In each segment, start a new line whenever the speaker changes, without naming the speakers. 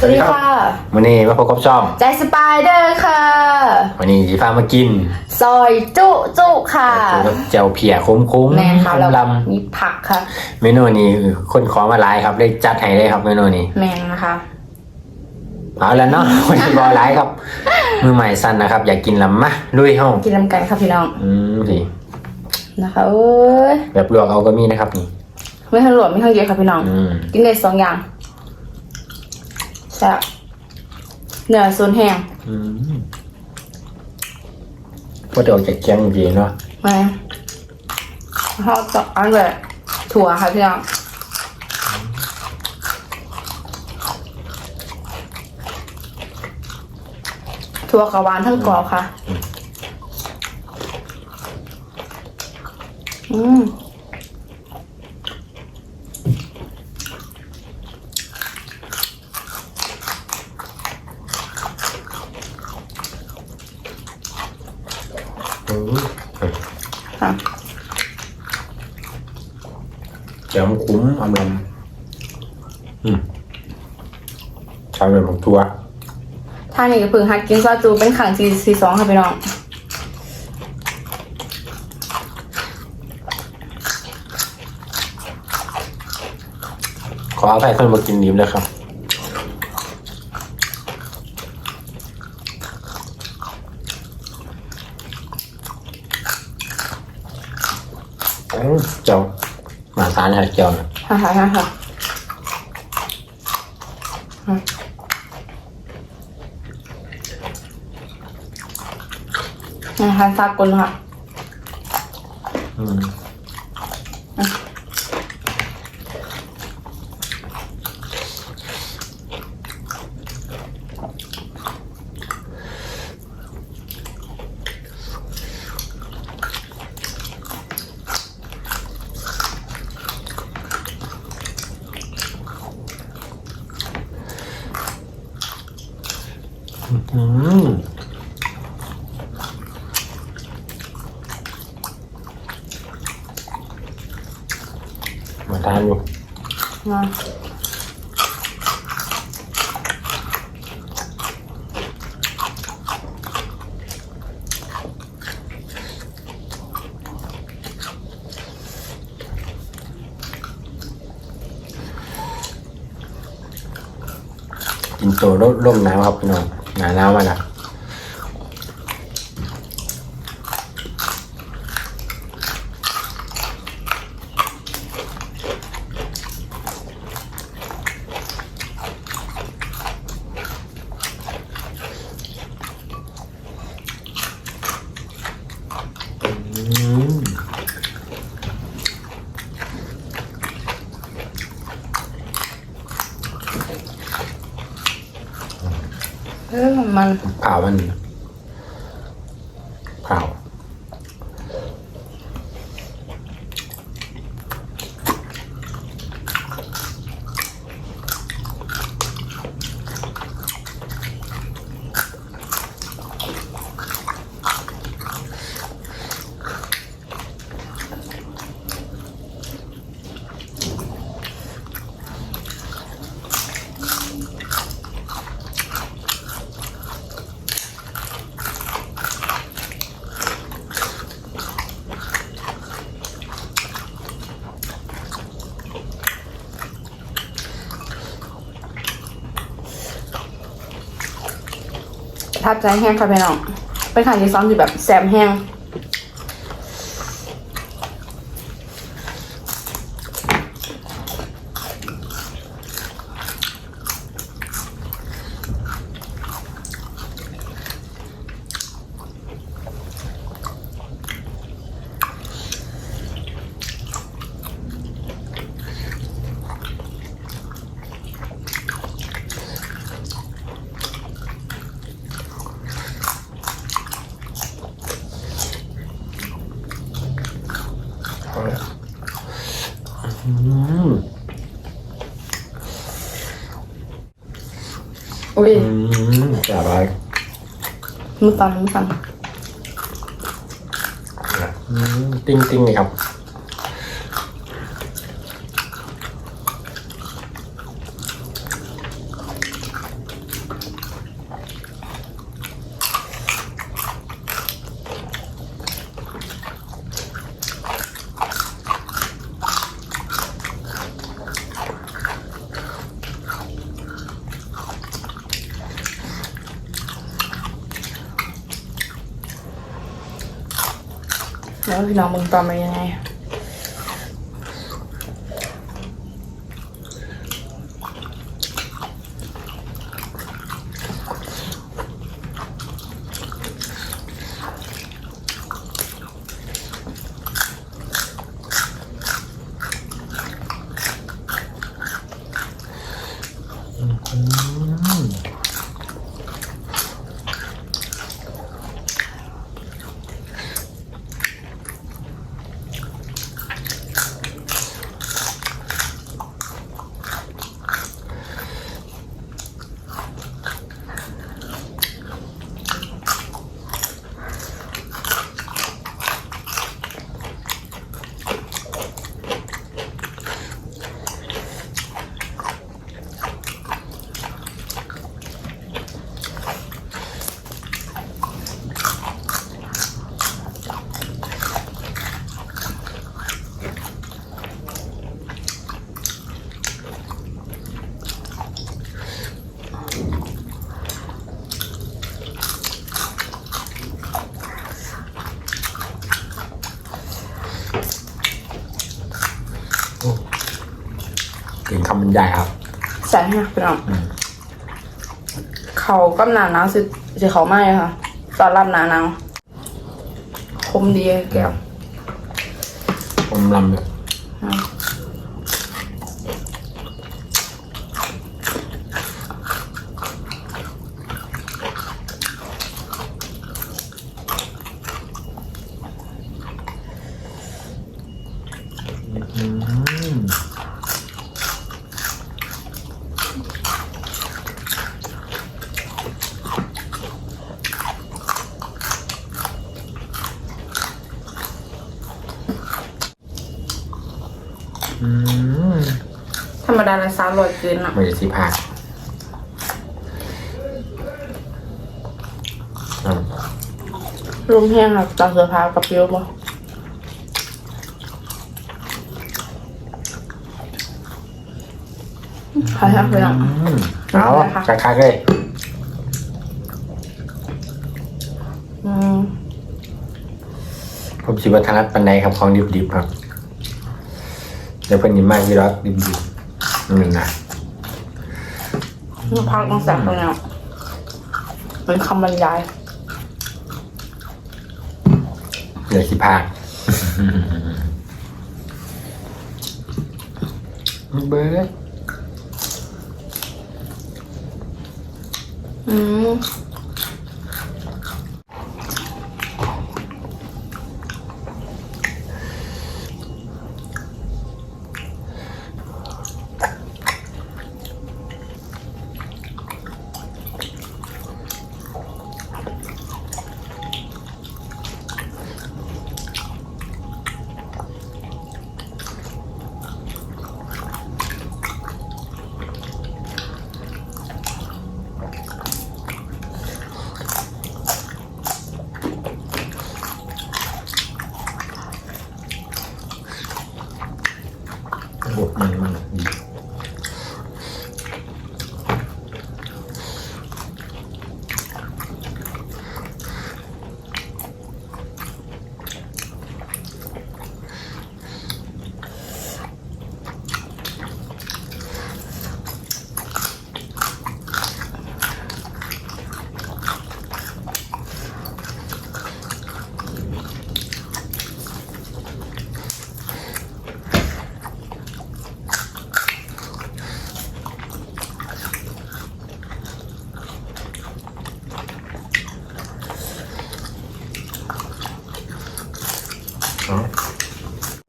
สวัสดีค่ะ
วันนี้มาพบกับช่อง
ใจสปายเดอร์ค่ะ
วันนี้จีฟ้ามากิน
ซอยจุจุค่ะ
เจียวเพียคุ้มคุ้ม
แม่ค่ะเรา
ล
มีผักค่ะำ
เมนูนี้คนขอมาหลายครับเลยจัดให้เลยครับเมนูนี้
แมงนะคะ
เอาแล้วเนาะวันนี้บอหลายครับ มือใหม่สั้นนะครับ อยากกินลำมะลุยห้อง
กินน้ำกันค่ะพี่น้อง
อืมสิ
นะคะเอ้ย
แบบลวกเอาก็มีนะครับนี่
ไม่ทั้งหลวมไม่ทั้งเยอะค่ะพี่น้อง
อืม
กินได้สองอย่าง แซ่บเนื้อส่วนแห้ง
อืมพวกเดี๋ยวจะแกงดีเนาะ
มาเขาจะอันแบบถั่วค่ะพี่น้องถั่วกระวานทั้งกรอบค่ะ อืม
อืม
ค่ะ
เจียวคุ้มอารมณ์ อืมชาวเรือของตัว
ท่านี้ก็เพิ่งหัดกินซอจูเป็นขังซีซีสองค่ะพี่น้อง
ขออภัยคนมากินนิ้มเลยครับอืมเจ้ามาทานอะไรเจ้าน่ะ
ค่ะค่ะค่ะค่ะ อืมอาหารสากลค่ะ
อืม มมาทานอยู่
มา
กินโตร่มร่มหนาวครับพี่น้อง หนาหนาวมาแล้ว อืม
เออ ทับใจแห้งค่ะพี่น้องเป็นขังซีสองที่แบบแซมแห้ง
อุ้
ย
อืมจะอะไร
มือตันมือตัน
อืมติ้งติ้งเลยครับ
แล้วพี่น้องมึงตอนมายังไง
ถึงคำบรรยายครับ
ใส่ให้พี่น้อง
อืม
เขากำหนาหนาวสิสิเขาไหมค่ะตอนรับหนาหนาวคมดีแก้ว
ผมลำเนี่ย
อืมธรรมดาละสามร้อยเกินอะ
ไม่ใช่สิพาอืม
รวมแห้งค่ะตามเสื้อผ้ากับเปรี้ยวบ่ใครครับพี่น้อง
อืมเอา
ได้ค่ะ
คักๆเลย
อืม
ผมคิดว่าทางรัฐปันไดครับของดิบๆครับ เดี๋ยวเพิ่นยิ้มมากพี่รักดิบๆนี่นะ
นี่พักต้องแสบตรงเนี้ยเป็นคำบรรยาย
เดี๋ยวสิพากเบิร์ด
อืม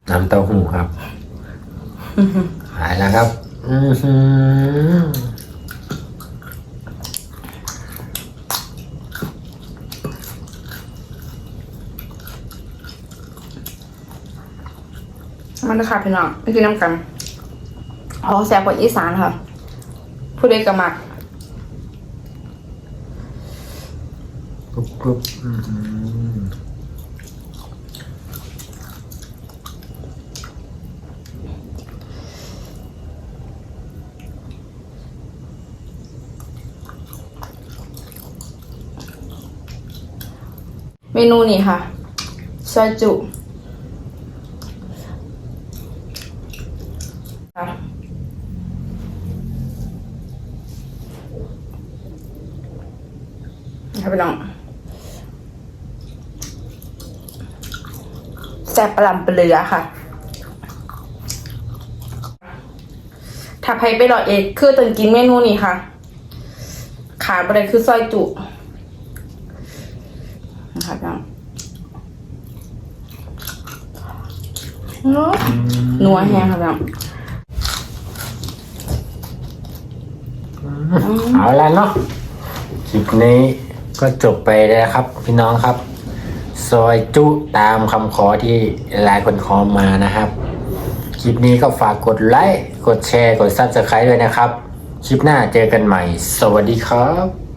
น้ำเต้าหู้ครับ หายแล้วครับ อือหือ
มันนะคะพี่น้องไม่กินน้ำกันเพราะแสบกว่าอีสานค่ะ ผู้ใดกระมัก
กรุบกรุบอือ
เมนูนี้ค่ะซอยจุครับพี่องแซ่บประลำเปลือค่ะ ถ้าใครไปรอเอกคือตนกินเมนูนี้ค่ะ ขาดไปเลคือซอยจุ นัวแห้งค่ะพี่น้อง
เอาละเนาะคลิปนี้ก็จบไปแล้วครับ พี่น้องครับ ซอยจุตามคำขอที่หลายคนขอมานะครับ คลิปนี้ก็ฝากกดไลค์ กดแชร์ กดซับสไครต์ด้วยนะครับ คลิปหน้าเจอกันใหม่ สวัสดีครับ